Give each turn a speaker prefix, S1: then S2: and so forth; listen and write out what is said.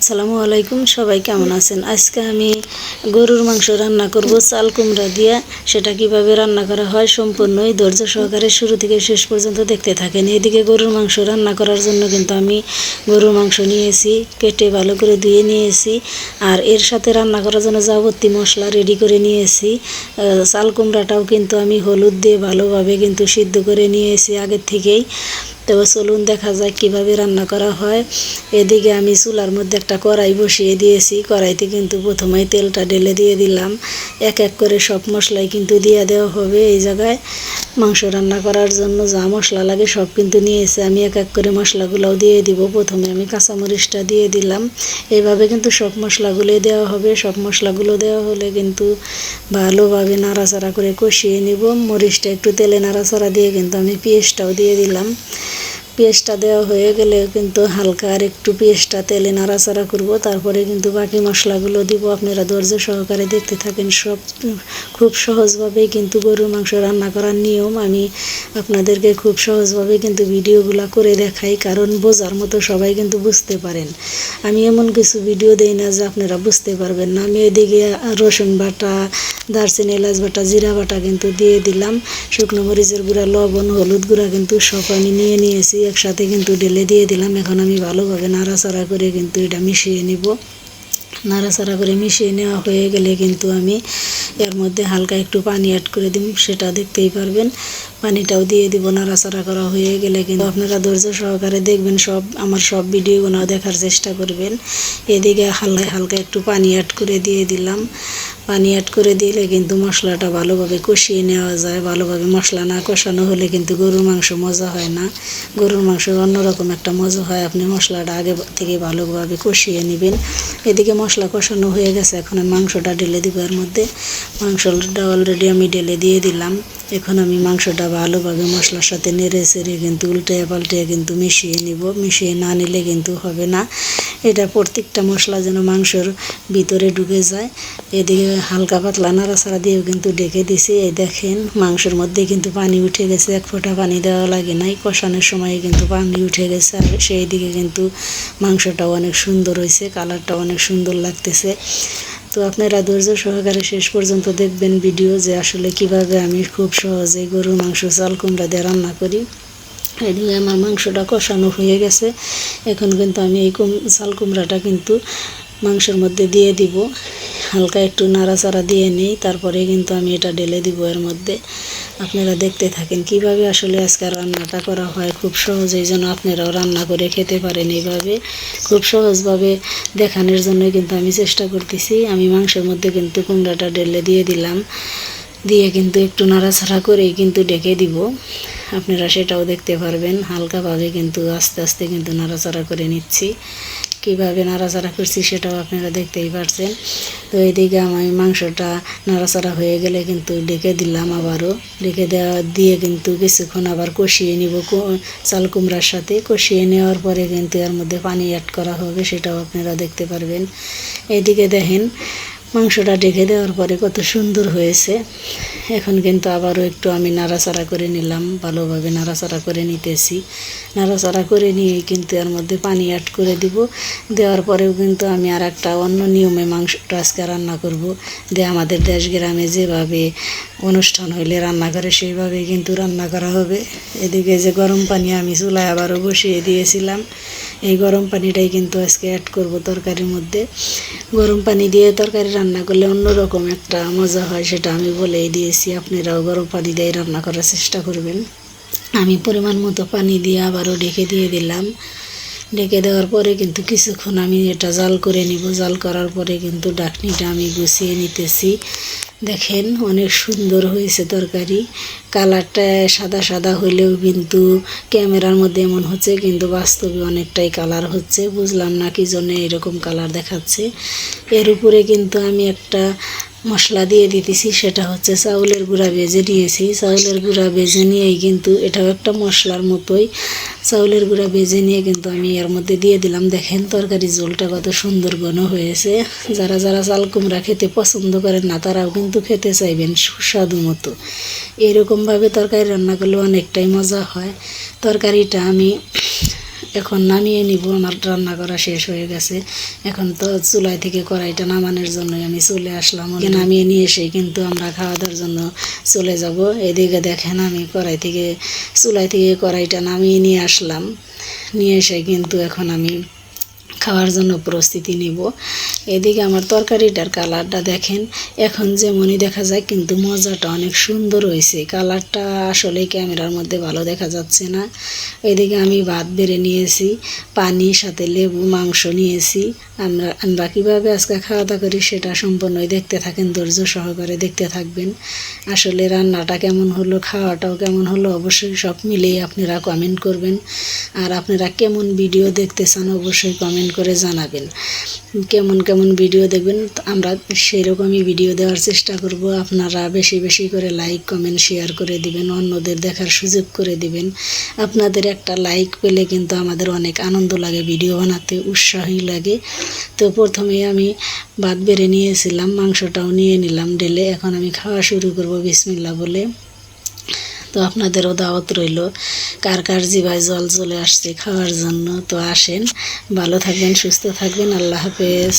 S1: আসসালামু আলাইকুম, সবাই কেমন আছেন? আজকে আমি গরুর মাংস রান্না করব, চাল কুমড়া দিয়ে। সেটা কীভাবে রান্না করা হয় সম্পূর্ণই ধৈর্য সহকারে শুরু থেকে শেষ পর্যন্ত দেখতে থাকেন। এদিকে গরুর মাংস রান্না করার জন্য কিন্তু আমি গরুর মাংস নিয়েছি, কেটে ভালো করে ধুয়ে নিয়েছি, আর এর সাথে রান্না করার জন্য যাবতীয় মশলা রেডি করে নিয়েছি। চাল কুমড়াটাও কিন্তু আমি হলুদ দিয়ে ভালোভাবে কিন্তু সিদ্ধ করে নিয়েছি আগের থেকেই। তো চলুন, দেখা যাক কীভাবে রান্না করা হয়। এদিকে আমি চুলার মধ্যে একটা কড়াই বসিয়ে দিয়েছি। কড়াইতে কিন্তু প্রথমেই তেলটা ঢেলে দিয়ে দিলাম। এক এক করে সব মশলাই কিন্তু দিয়ে দেওয়া হবে এই জায়গায়। মাংস রান্না করার জন্য যা মশলা লাগে সব কিন্তু নিয়েছে। আমি এক এক করে মশলাগুলোও দিয়ে দিব। প্রথমে আমি কাঁচামরিচটা দিয়ে দিলাম। এইভাবে কিন্তু সব মশলাগুলো দেওয়া হবে। সব মশলাগুলো দেওয়া হলে কিন্তু ভালোভাবে নাড়াচাড়া করে কষিয়ে নিব। মরিচটা একটু তেলে নাড়াচাড়া দিয়ে কিন্তু আমি পেঁয়াজটাও দিয়ে দিলাম। পেঁয়াজটা দেওয়া হয়ে গেলে কিন্তু হালকা আর একটু পেঁয়াজটা তেলে নাড়াচাড়া করব। তারপরে কিন্তু বাকি মশলাগুলো দিব। আপনারা ধৈর্য সহকারে দেখতে থাকেন। সব, খুব সহজভাবেই কিন্তু গরুর মাংস রান্না করার নিয়ম। আমি আপনাদেরকে খুব সহজভাবে কিন্তু ভিডিওগুলো করে দেখাই, কারণ বোঝার মতো সবাই কিন্তু বুঝতে পারেন। আমি এমন কিছু ভিডিও দেই না যে আপনারা বুঝতে পারবেন না। আমি এদিকে রসুন বাটা, দারচিনি, এলাচ বাটা, জিরা বাটা কিন্তু দিয়ে দিলাম। শুকনো মরিচের গুঁড়া, লবণ, হলুদ গুঁড়া কিন্তু সব আমি নিয়ে নিয়েছি। একসাথে কিন্তু ঢেলে দিয়ে দিলাম। এখন আমি ভালোভাবে নাড়াচাড়া করে কিন্তু এটা মিশিয়ে নিব। নাড়াচাড়া করে মিশিয়ে নেওয়া হয়ে গেলে কিন্তু আমি এর মধ্যে হালকা একটু পানি অ্যাড করে দিব, সেটা দেখতেই পারবেন। পানিটাও দিয়ে দিব, নাড়াচাড়া করা হয়ে গেলে কিন্তু আপনারা ধৈর্য সহকারে দেখবেন, সব আমার সব ভিডিওগুলো দেখার চেষ্টা করবেন। এদিকে হালকা হালকা একটু পানি অ্যাড করে দিয়ে দিলাম। পানি অ্যাড করে দিলে কিন্তু মশলাটা ভালোভাবে কষিয়ে নেওয়া যায়। ভালোভাবে মশলা না কষানো হলে কিন্তু গরুর মাংস মজা হয় না। গরুর মাংস অন্যরকম একটা মজা হয়। আপনি মশলাটা আগে থেকে ভালোভাবে কষিয়ে নেবেন। এদিকে মশলা কষানো হয়ে গেছে। এখন আমি মাংসটা ঢেলে দিব এর মধ্যে। মাংসটা অলরেডি আমি ঢেলে দিয়ে দিলাম। এখন আমি মাংসটা ভালোভাবে মশলার সাথে নেড়ে চেড়ে কিন্তু উল্টে পাল্টে কিন্তু মিশিয়ে নিব। মিশিয়ে না নিলে কিন্তু হবে না। এটা প্রত্যেকটা মশলা যেন মাংসর ভিতরে ঢুকে যায়। এদিকে হালকা পাতলা নাড়াচাড়া দিয়েও কিন্তু ডেকে দিছি। এই দেখেন, মাংসের মধ্যে কিন্তু পানি উঠে গেছে। এক ফোঁটা পানি দেওয়া লাগে নাই। কষানোর সময় কিন্তু পানি উঠে গেছে। আর সেই দিকে কিন্তু মাংসটাও অনেক সুন্দর হয়েছে। কালারটাও অনেক সুন্দর লাগতেছে। তো আপনারা ধৈর্য সহকারে শেষ পর্যন্ত দেখবেন ভিডিও যে আসলে কীভাবে আমি খুব সহজে গরুর মাংস, চাল, কুমড়া দিয়ে রান্না করি। এদিকে আমার মাংসটা কষানো হয়ে গেছে। এখন কিন্তু আমি এই কুম, চাল, কুমড়াটা কিন্তু মাংসের মধ্যে দিয়ে দিব। হালকা একটু নাড়াচাড়া দিয়ে নিই তারপরে কিন্তু আমি এটা ঢেলে দিব এর মধ্যে। আপনারা দেখতে থাকেন কীভাবে আসলে আজকে রান্নাটা করা হয়, খুব সহজেই যেন আপনারাও রান্না করে খেতে পারেন এইভাবে। খুব সহজভাবে দেখানোর জন্য কিন্তু আমি চেষ্টা করতেছি। আমি মাংসের মধ্যে কিন্তু কুমড়াটা ঢেলে দিয়ে দিলাম। দিয়ে কিন্তু একটু নাড়াচাড়া করেই কিন্তু ডেকে দিব। আপনারা সেটাও দেখতে পারবেন। হালকাভাবে কিন্তু আস্তে আস্তে কিন্তু নাড়াচাড়া করে নিচ্ছি। কীভাবে নাড়াচাড়া করছি সেটাও আপনারা দেখতেই পারছেন। তো এদিকে আমি মাংসটা নাড়াচাড়া হয়ে গেলে কিন্তু ডেকে দিলাম আবারও। ডেকে দেওয়া দিয়ে কিন্তু কিছুক্ষণ আবার কষিয়ে নিব চাল কুমড়ার সাথে। কষিয়ে নেওয়ার পরে কিন্তু এর মধ্যে পানি অ্যাড করা হবে সেটাও আপনারা দেখতে পারবেন। এদিকে দেখেন মাংসটা ঢেকে দেওয়ার পরে কত সুন্দর হয়েছে। এখন কিন্তু আবারও একটু আমি নাড়াচাড়া করে নিলাম, ভালোভাবে নাড়াচাড়া করে নিতেছি। নাড়াচাড়া করে নিয়ে কিন্তু এর মধ্যে পানি অ্যাড করে দিব। দেওয়ার পরেও কিন্তু আমি আর একটা অন্য নিয়মে মাংসটা আজকে রান্না করব। দিয়ে আমাদের দেশ গ্রামে যেভাবে অনুষ্ঠান হইলে রান্না করে, সেইভাবে কিন্তু রান্না করা হবে। এদিকে যে গরম পানি আমি চুলায় আবারও বসিয়ে দিয়েছিলাম, এই গরম পানিটাই কিন্তু আজকে অ্যাড করব তরকারির মধ্যে। গরম পানি দিয়ে তরকারি রান্না করলে অন্যরকম একটা মজা হয়, সেটা আমি বলেই দিয়েছি। আপনারাও গরম পানি দিয়ে রান্না করার চেষ্টা করবেন। আমি পরিমাণ মতো পানি দিয়ে আবারও ডেকে দিয়ে দিলাম। ডেকে দেওয়ার পরে কিন্তু কিছুক্ষণ আমি এটা জাল করে নিব। জাল করার পরে কিন্তু ডাকনিটা আমি গুছিয়ে নিতেছি। দেখেন, অনেক সুন্দর হয়েছে তরকারি। কালারটা সাদা সাদা হইলেও কিন্তু ক্যামেরার মধ্যে এমন হচ্ছে, কিন্তু বাস্তবে অনেকটাই কালার হচ্ছে। বুঝলাম না কি জন্য এরকম কালার দেখাচ্ছে। এর উপরে কিন্তু আমি একটা মশলা দিয়ে দিতেছি, সেটা হচ্ছে চাউলের গুঁড়া ভেজে নিয়েছি। চাউলের গুঁড়া ভেজে নিয়েই কিন্তু এটাও একটা মশলার মতোই। চাউলের গুঁড়া ভেজে নিয়ে কিন্তু আমি এর মধ্যে দিয়ে দিলাম। দেখেন তরকারি ঝোলটা কত সুন্দর ঘন হয়েছে। যারা যারা চাল কুমড়া খেতে পছন্দ করেন না, তারাও কিন্তু খেতে চাইবেন সুস্বাদু মতো। এরকমভাবে তরকারি রান্না করলে অনেকটাই মজা হয়। তরকারিটা আমি এখন নামিয়ে নিব, আমার রান্না করা শেষ হয়ে গেছে। এখন তো চুলাই থেকে কড়াইটা নামানোর জন্য আমি চলে আসলাম। নামিয়ে নিয়ে এসে কিন্তু আমরা খাওয়া দাওয়ার জন্য চলে যাব। এদিকে দেখেন আমি কড়াই থেকে চুলাই থেকে কড়াইটা নামিয়ে নিয়ে আসলাম। নিয়ে এসে কিন্তু এখন আমি খাওয়ার জন্য প্রস্তুতি নিব। এদিকে আমার তরকারিটার কালারটা দেখেন, এখন যেমনই দেখা যায় কিন্তু মজাটা অনেক সুন্দর হয়েছে। কালারটা আসলে ক্যামেরার মধ্যে ভালো দেখা যাচ্ছে না। এদিকে আমি ভাত বেড়ে নিয়েছি, পানি, সাথে লেবু, মাংস নিয়েছি। আমরা আমরা কীভাবে আজকে খাওয়া দাওয়া করি সেটা সম্পূর্ণই দেখতে থাকেন, ধৈর্য সহকারে দেখতে থাকবেন। আসলে রান্নাটা কেমন হলো, খাওয়াটাও কেমন হলো, অবশ্যই সব মিলেই আপনারা কমেন্ট করবেন। আর আপনারা কেমন ভিডিও দেখতে চান, অবশ্যই কমেন্ট করে জানাবেন। কেমন কেমন ভিডিও দেখবেন, আমরা সেরকমই ভিডিও দেওয়ার চেষ্টা করব। আপনারা বেশি বেশি করে লাইক কমেন্ট শেয়ার করে দিবেন, অন্যদের দেখার সুযোগ করে দিবেন। আপনাদের একটা লাইক পেলে কিন্তু আমাদের অনেক আনন্দ লাগে ভিডিও বানাতে উৎসাহী লাগে। তো প্রথমে আমি ভাত বেড়ে নিয়েছিলাম, মাংসটাও নিয়ে নিলাম ডেলে এখন আমি খাওয়া শুরু করব বিসমিল্লা বলে। তো আপনাদেরও দাওয়াত রইল। কার কার জিভায় জল চলে আসছে খাওয়ার জন্য তো আসেন। ভালো থাকবেন, সুস্থ থাকবেন। আল্লাহ হাফেজ।